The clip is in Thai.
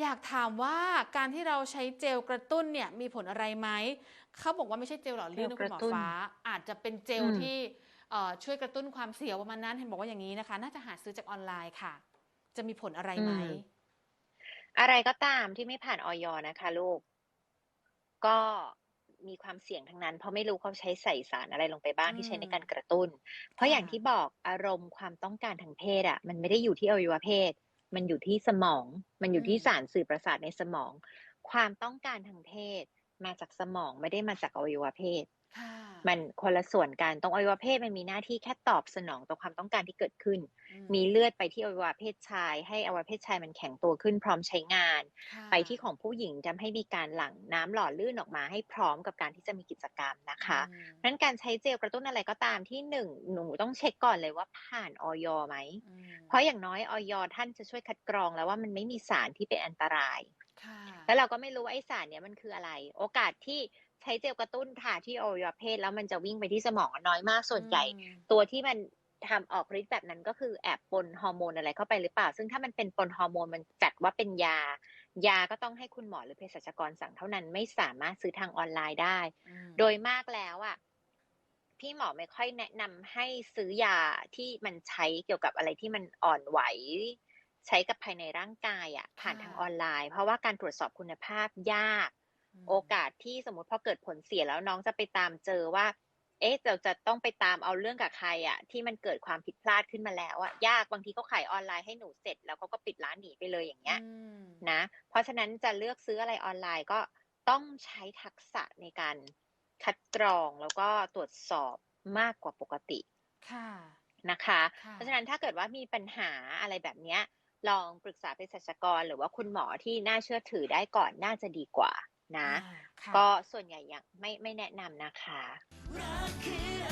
อยากถามว่าการที่เราใช้เจลกระตุ้นเนี่ยมีผลอะไรไหม เขาบอกว่าไม่ใช่เจลหล่อลื่นนะเจลคุณหมกอระตุ้นฟ้า อาจจะเป็นเจลอืมที่เอ่อช่วยกระตุ้นความเสียวประมาณนั้นเห็นบอกว่าอย่างนี้นะคะ น่าจะหาซื้อจากออนไลน์ค่ะ จะมีผลอะไรไหม อะไรก็ตามที่ไม่ผ่านออยนะคะลูก ก็มีความเสี่ยงทั้งนั้น เพราะไม่รู้เขาใช้ใส่สารอะไรลงไปบ้างอืมที่ใช้ในการกระตุ้น เพราะค่ะอย่างที่บอกอารมณ์ความต้องการทางเพศอะ มันไม่ได้อยู่ที่อวัยวะเพศ มันอยู่ที่สมอง มันอยู่ที่สารสื่อประสาทในสมอง ความต้องการทางเพศมาจากสมองไม่ได้มาจากอวัยวะเพศค่ะ มันคนละส่วนกันตรงอวัยวะเพศมันมีหน้าที่แค่ตอบสนองต่อความต้องการที่เกิดขึ้นอืมีเลือดไปที่อวัยวะเพศชาย ให้อวัยวะเพศชายมันแข็งตัวขึ้นพร้อมใช้งานค่ะไปที่ของผู้หญิงทำให้มีการหลั่งน้ำหล่อลื่นออกมาให้พร้อมกับการที่จะมีกิจกรรมนะคะอืมเพราะฉะนั้นการใช้เจลกระตุ้นอะไรก็ตามที่หนึ่งหนูต้องเช็คก่อนเลยว่าผ่านออยไหมอืมเพราะอย่างน้อยออยท่านจะช่วยคัดกรองแล้วว่ามันไม่มีสารที่เป็นอันตรายค่ะแล้วเราก็ไม่รู้ว่าไอสารเนี้ยมันคืออะไร โอกาสที่ ใช้เจลกระตุ้นทาที่อวัยวะเพศแล้วมันจะวิ่งไปที่สมองน้อยมากส่วนใหญ่อืมตัวที่มันทำออกฤทธิ์แบบนั้นก็คือแอบปนฮอร์โมนอะไรเข้าไปหรือเปล่า ซึ่งถ้ามันเป็นปนฮอร์โมนมันจัดว่าเป็นยา ยาก็ต้องให้คุณหมอหรือเภสัชกรสั่งเท่านั้นไม่สามารถซื้อทางออนไลน์ได้อืมโดยมากแล้วอะพี่หมอไม่ค่อยแนะนำให้ซื้อยาที่มันใช้เกี่ยวกับอะไรที่มันอ่อนไหว ใช้กับภายในร่างกายอะผ่านทางออนไลน์ เพราะว่าการตรวจสอบคุณภาพยากม โอกาสที่สมมติพอเกิดผลเสียแล้วน้องจะไปตามเจอว่า เอ๊ะเราจะต้องไปตามเอาเรื่องกับใครอะที่มันเกิดความผิดพลาดขึ้นมาแล้วอะยากบางทีเขาขายออนไลน์ให้หนูเสร็จ แล้วเขาก็ปิดร้านหนีไปเลยอย่างเงี้ยอืมนะ เพราะฉะนั้นจะเลือกซื้ออะไรออนไลน์ก็ต้องใช้ทักษะในการคัดกรองแล้วก็ตรวจสอบมากกว่าปกติค่ะนะคะค่ะเพราะฉะนั้นถ้าเกิดว่ามีปัญหาอะไรแบบเนี้ย ลองปรึกษาเภสัชกร หรือว่าคุณหมอที่น่าเชื่อถือได้ก่อนน่าจะดีกว่า นะอ่าค่ะก็ส่วนใหญ่ยังไม่ไม่แนะนำนะคะรักคืออะไร